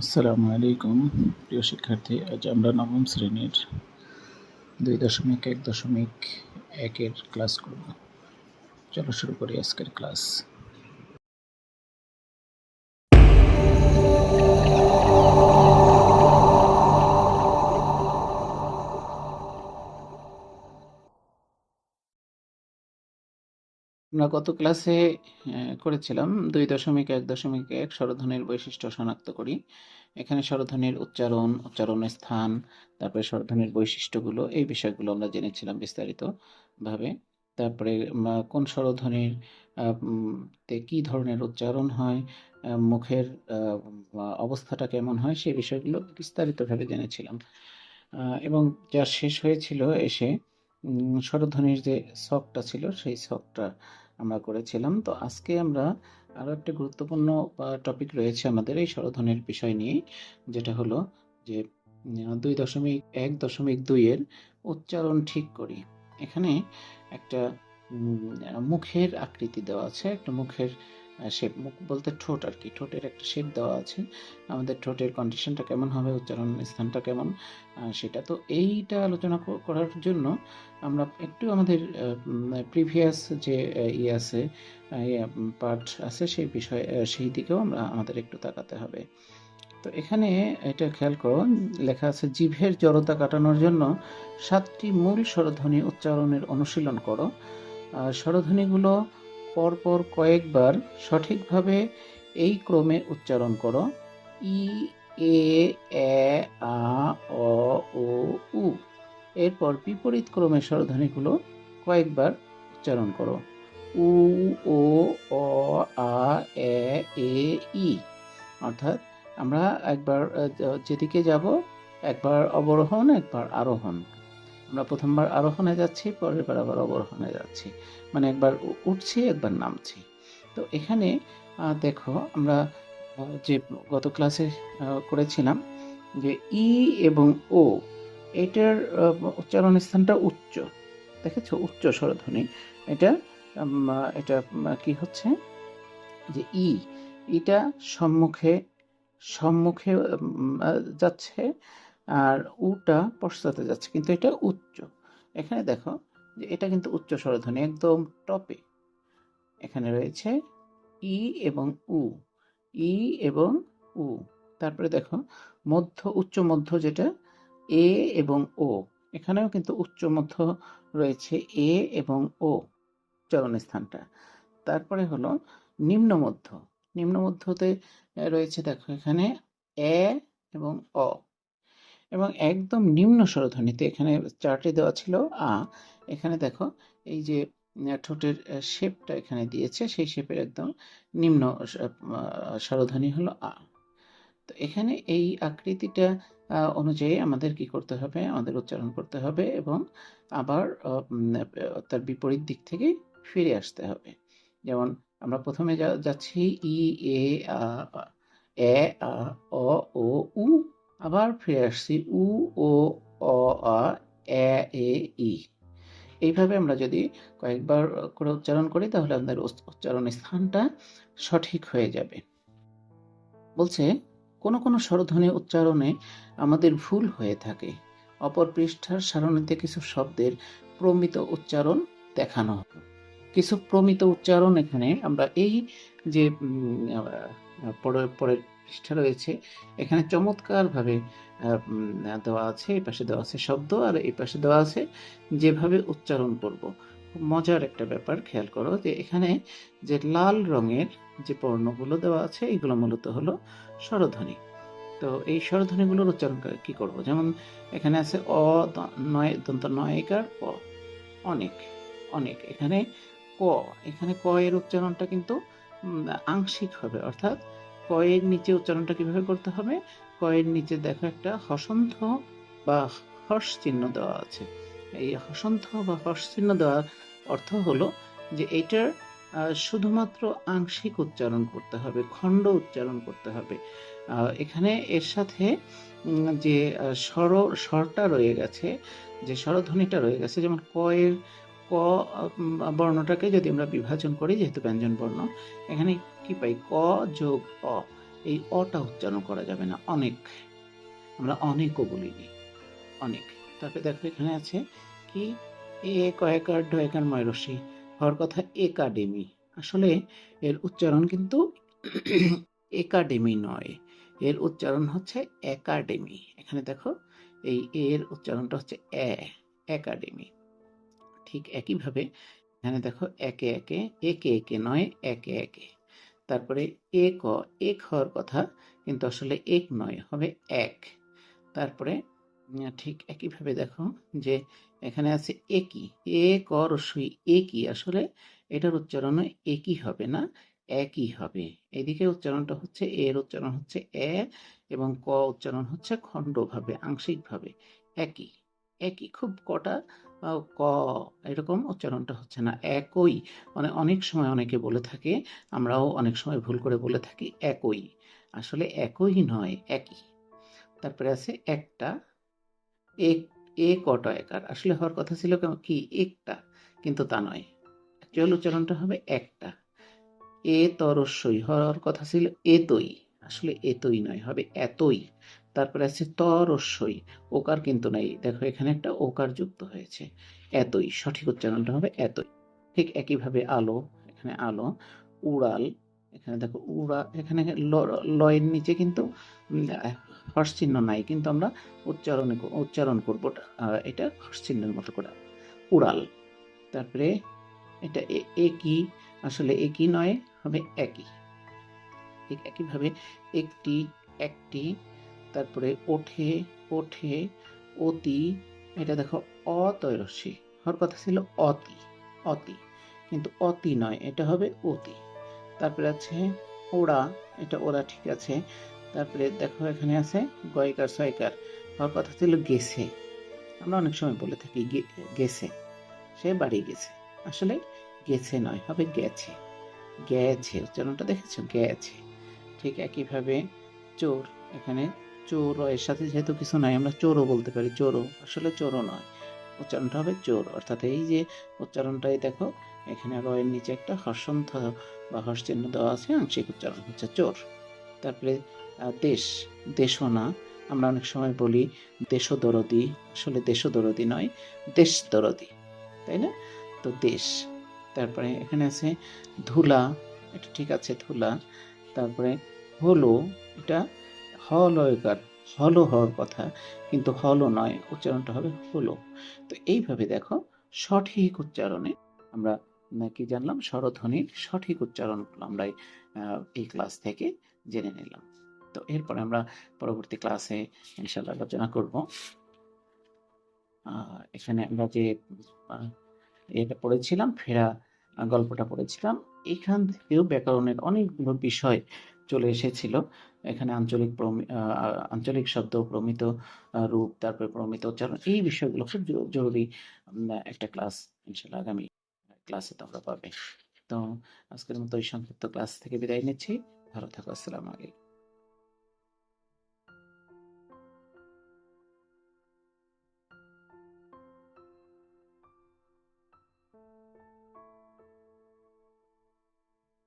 আসসালামু আলাইকুম। প্রিয় শিক্ষার্থী, আজ আমরা নবম শ্রেণির দুই দশমিক এক দশমিক একের ক্লাস করব। চলো শুরু করি আজকের ক্লাস আমরা গত ক্লাসে করেছিলাম দুই দশমিক এক দশমিক এক স্বরধ্বনির বৈশিষ্ট্য শনাক্ত করি। এখানে স্বরধ্বনির উচ্চারণ উচ্চারণের স্থান, তারপরে স্বরধ্বনির বৈশিষ্ট্যগুলো, এই বিষয়গুলো আমরা জেনেছিলাম বিস্তারিতভাবে। তারপরে কোন স্বরধ্বনির তে কি ধরনের উচ্চারণ হয় মুখের অবস্থাটা কেমন হয়, সেই বিষয়গুলো বিস্তারিতভাবে জেনেছিলাম। এবং যা শেষ হয়েছিল এসে স্বরধ্বনির যে শখটা ছিল, সেই ছকটা আমরা করেছিলাম। তো আজকে আমরা আরও একটা গুরুত্বপূর্ণ টপিক রয়েছে আমাদের এই স্বরধ্বনির বিষয় নিয়ে যেটা হলো যে দুই দশমিক এক দশমিক দুইয়ের উচ্চারণ ঠিক করি। এখানে একটা মুখের আকৃতি দেওয়া আছে। একটা মুখের শেপ মুখ বলতে ঠোঁট আর কি। ঠোঁটের একটা শেপ দেওয়া আছে। আমাদের ঠোঁটের কন্ডিশনটা কেমন হবে, উচ্চারণ স্থানটা কেমন সেটা তো এইটা আলোচনা করার জন্য আমরা একটু আমাদের প্রিভিয়াস যে ইয়ে আছে পার্ট আছে সেই বিষয়ে সেই দিকেও আমরা আমাদের একটু তাকাতে হবে। তো এখানে এটা খেয়াল করো, লেখা আছে, জিভের জড়তা কাটানোর জন্য সাতটি মূল স্বরধ্বনি উচ্চারণের অনুশীলন করো। স্বরধ্বনিগুলো পরপর কয়েকবার সঠিকভাবে এই ক্রমে উচ্চারণ করো। ই, এ এ, আ, অ, ও, উ। এরপর বিপরীত ক্রমে স্বরধ্বনিগুলো কয়েকবার উচ্চারণ করো। উ, ও, অ, আ, এ এ, ই। অর্থাৎ আমরা একবার যেদিকে যাব, একবার অবরোহণ, একবার আরোহণ। আমরা প্রথমবার আরোহণে যাচ্ছি, পরের বার আবার অবরোহণে যাচ্ছি। মানে একবার উঠছি, একবার নামছি। তো এখানে দেখো আমরা যে গত ক্লাসে করেছিলাম যে ই এবং ও, এটার উচ্চারণ স্থানটা উচ্চ। দেখেছ? উচ্চ স্বরধ্বনি। এটা এটা কি হচ্ছে? যে ই, ইটা সম্মুখে সম্মুখে যাচ্ছে আর উটা পশ্চাতে যাচ্ছে, কিন্তু এটা উচ্চ। এখানে দেখো যে এটা কিন্তু উচ্চ স্বরধ্বনি, একদম টপে। এখানে রয়েছে ই এবং উ। ই এবং উ। তারপরে দেখো মধ্য, উচ্চ মধ্য যেটা, এ এবং ও। এখানেও কিন্তু উচ্চ মধ্য রয়েছে এ এবং ও উচ্চারণ স্থানটা তারপরে হলো নিম্ন মধ্য। নিম্ন মধ্যতে রয়েছে দেখো এখানে এ এবং অ। এবং একদম নিম্ন স্বরধ্বনিতে, এখানে চার্টে দেওয়া ছিল আ, এখানে দেখো, এই যে ঠোঁটের শেপটা এখানে দিয়েছে, সেই শেপের একদম নিম্ন স্বরধ্বনি হলো আ। তো এখানে এই আকৃতিটা অনুযায়ী আমাদের কি করতে হবে? আমাদের উচ্চারণ করতে হবে এবং আবার তার বিপরীত দিক থেকে ফিরে আসতে হবে। যেমন আমরা প্রথমে যাচ্ছি, ই, এ আ এ, আ আবার ফিরে আসছি উ, ও, অ, আ, এ এ, ই। এইভাবে আমরা যদি কয়েকবার করে উচ্চারণ করি, তাহলে আমাদের উচ- উচ্চারণ স্থানটা সঠিক হয়ে যাবে। বলছে, কোনো কোনো স্বরধ্বনি উচ্চারণে আমাদের ভুল হয়ে থাকে। অপর পৃষ্ঠার সারণীতে কিছু শব্দের প্রমিত উচ্চারণ দেখানো হলো। কিছু প্রমিত উচ্চারণ এখানে আমরা এই যে পরের পৃষ্ঠা রয়েছে। এখানে চমৎকারভাবে দেওয়া আছে, এই পাশে দেওয়া আছে শব্দ, আর এই পাশে দেওয়া আছে যেভাবে উচ্চারণ করব। মজার একটা ব্যাপার, খেয়াল করো যে এখানে যে লাল রঙের যে বর্ণগুলো দেওয়া আছে, এগুলো মূলত হলো স্বরধ্বনি। তো এই স্বরধ্বনিগুলোর উচ্চারণ কি করব? যেমন এখানে আছে অ নয় দন্ত নয়কার ক অনেক অনেক। এখানে ক এখানে ক এর উচ্চারণটা কিন্তু আংশিক হবে অর্থাৎ ক এর নিচে উচ্চারণটা কীভাবে করতে হবে? কয়ের নিচে দেখো একটা হসন্ত বা হর্ষ চিহ্ন দেওয়া আছে। এই হসন্ত বা হর্ষ চিহ্ন দেওয়ার অর্থ হলো যে এটার শুধুমাত্র আংশিক উচ্চারণ করতে হবে, খণ্ড উচ্চারণ করতে হবে। এখানে এর সাথে যে স্বর, স্বরটা রয়ে গেছে, যে স্বরধ্বনিটা রয়ে গেছে, যেমন ক এর ক বর্ণটাকে যদি আমরা বিভাজন করি, যেহেতু ব্যঞ্জন বর্ণ, এখানে কি পাই? ক যোগ অ। এই অটা উচ্চারণ করা যাবে না, অনেক। আমরা অনেকও বলিনি, অনেক। তারপরে দেখো এখানে আছে কি? এ কয়েকার ডয়েকার ময়রসি হওয়ার কথা একাডেমি। আসলে এর উচ্চারণ কিন্তু একাডেমি নয়। এর উচ্চারণ হচ্ছে একাডেমি। এখানে দেখো, এই এর উচ্চারণটা হচ্ছে এ, একাডেমি। ঠিক একইভাবে, এখানে দেখো একে একে একে একে নয়, একে একে। তারপরে এ এক এক হওয়ার কথা, কিন্তু আসলে এক নয়, হবে এক। তারপরে ঠিক একইভাবে দেখো যে এখানে আছে একই, এ কর সুই একই, আসলে এটার উচ্চারণ একই হবে না, একই হবে। এদিকে উচ্চারণটা হচ্ছে, এর উচ্চারণ হচ্ছে এ এবং ক উচ্চারণ হচ্ছে খণ্ডভাবে, আংশিকভাবে, একই একই। খুব কটা ক, এরকম উচ্চারণটা হচ্ছে না। একই মানে অনেক সময় অনেকে বলে থাকে, আমরাও অনেক সময় ভুল করে বলে থাকি, একই। আসলে একই নয়, একই। তারপরে আছে একটা, এক, এ কটা একার। আসলে হওয়ার কথা ছিল কি? একটা, কিন্তু তা নয়। অ্যাকচুয়াল উচ্চারণটা হবে একটা। এ তরস্বই হওয়ার কথা ছিল, এতই। আসলে এতই নয়, হবে এতই। তারপরে আছে তরস্বই। ওকার কিন্তু নাই। দেখো এখানে একটা ওকার যুক্ত হয়েছে। এতই। সঠিক উচ্চারণটা হবে এতই। ঠিক একইভাবে আলো এখানে আলো উড়াল এখানে দেখো উড়া এখানে লয়ের নিচে কিন্তু উম, আহ, হর্ষ চিহ্ন নাই। কিন্তু আমরা উচ্চারণে উচ্চারণ করব এটা হর্ষ চিহ্নের মতো করে। উড়াল। তারপরে এটা একই আসলে একই নয় হবে একই। ঠিক একইভাবে একটি একটি তারপরে ওঠে ওঠে, অতি, এটা দেখো অতৈরসী। হওয়ার কথা ছিল অতি অতি, কিন্তু অতি নয়, এটা হবে অতি। তারপরে আছে ওরা এটা ওরা ঠিক আছে। তারপরে দেখো এখানে আছে গয়কার, সয়কার। হওয়ার কথা ছিল গেছে। আমরা অনেক সময় বলে থাকি গেছে। সে বাড়ি গেছে। আসলে গেছে নয়, হবে গেছে। গেছে, উচ্চারণটা দেখেছ? গেছে। ঠিক একইভাবে চোর, এখানে চোর এর সাথে যেহেতু কিছু নাই, আমরা চোরও বলতে পারি, চোরও। আসলে চোরও নয়, উচ্চারণটা হবে চোর। অর্থাৎ এই যে উচ্চারণটাই দেখো, এখানে রয়ের নিচে একটা হর্ষন্থ বা চিহ্ন দেওয়া আছে আংশিক উচ্চারণ হচ্ছে চোর। তারপরে দেশ, দেশও না, আমরা অনেক সময় বলি দেশদরদি আসলে দেশদরদি নয়, দেশ দরদি, তাই না? তো দেশ, তারপরে এখানে আছে ধুলা, এটা ঠিক আছে ধুলা, তারপরে হলো, এটা হলয়কার হলো হওয়ার কথা কিন্তু হলো নয় উচ্চারণটা হবে হলো। তো এইভাবে দেখো সঠিক উচ্চারণে আমরা কি জানলাম? স্বরধ্বনির সঠিক উচ্চারণ আমরা এই, ক্লাস থেকে জেনে নিলাম। তো এরপরে আমরা পরবর্তী ক্লাসে ইনশাল্লাহ আলোচনা করব। এখানে আমরা যে এটা পড়েছিলাম ফেরা গল্পটা পড়েছিলাম এখান থেকেও ব্যাকরণের অনেকগুলো বিষয় চলে এসেছিল। এখানে আঞ্চলিক আঞ্চলিক শব্দ, প্রমিত রূপ, তারপরে প্রমিত উচ্চারণ, এই বিষয়গুলো খুব জরুরি একটা ক্লাস ইনশাল্লাহ আগামী ক্লাসে তোমরা পাবে। তো আজকের মতো এই সংক্ষিপ্ত ক্লাস থেকে বিদায় নিচ্ছি। ভালো থাকো, আসসালামু আলাইকুম।